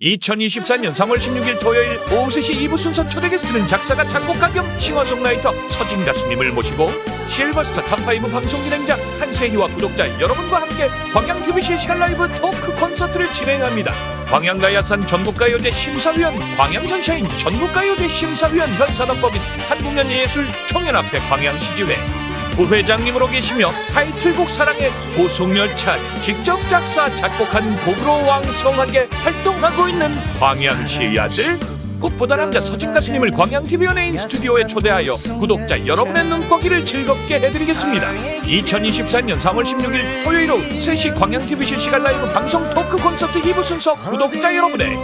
2024년 3월 16일 토요일 오후 3시 2부 순서 초대 게스트는 작사가 작곡가 겸 싱어송라이터 서진 가수님을 모시고 실버스타 탑5 방송 진행자 한세희와 구독자 여러분과 함께 광양TV 실시간 라이브 토크 콘서트를 진행합니다. 광양가야산 전국가요제 심사위원 광양선샤인 전국가요제 심사위원 현사단법인 한국연예술 총연합회 광양시지회 부회장님으로 계시며 타이틀곡 사랑의 고속열차 직접 작사 작곡한 곡으로 왕성하게 활동하고 있는 광양시의 아들 꽃보다 남자 서진 가수님을 광양TV 연예인 스튜디오에 초대하여 구독자 여러분의 눈꺼기를 즐겁게 해드리겠습니다. 2024년 3월 16일 토요일 오후 3시 광양TV 실시간 라이브 방송 토크 콘서트 2부 순서 구독자 여러분의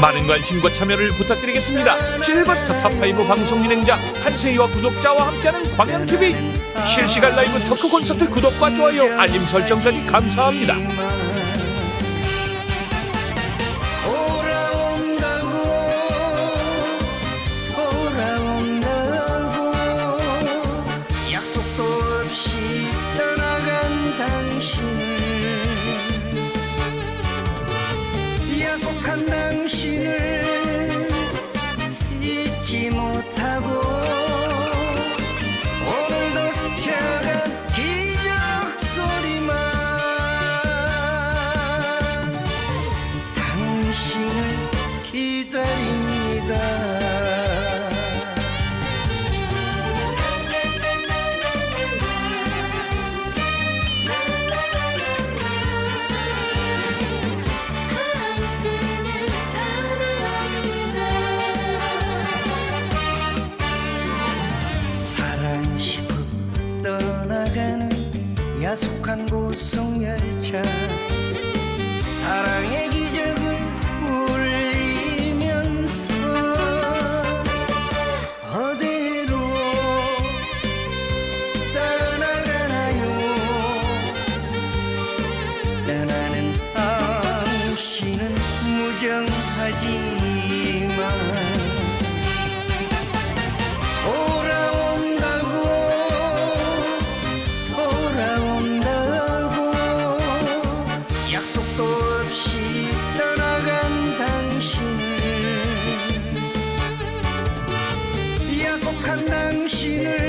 많은 관심과 참여를 부탁드리겠습니다. 실버스타 탑5 방송 진행자 한세희와 구독자와 함께하는 광양TV 실시간 라이브 토크 콘서트 구독과 좋아요 알림 설정까지 감사합니다. 당신을. 약속한 당신을 야속한 고속열차. 사랑의 기적을 울리면서 어디로 떠나가나요? 떠나는 당신은 무정하지 당신을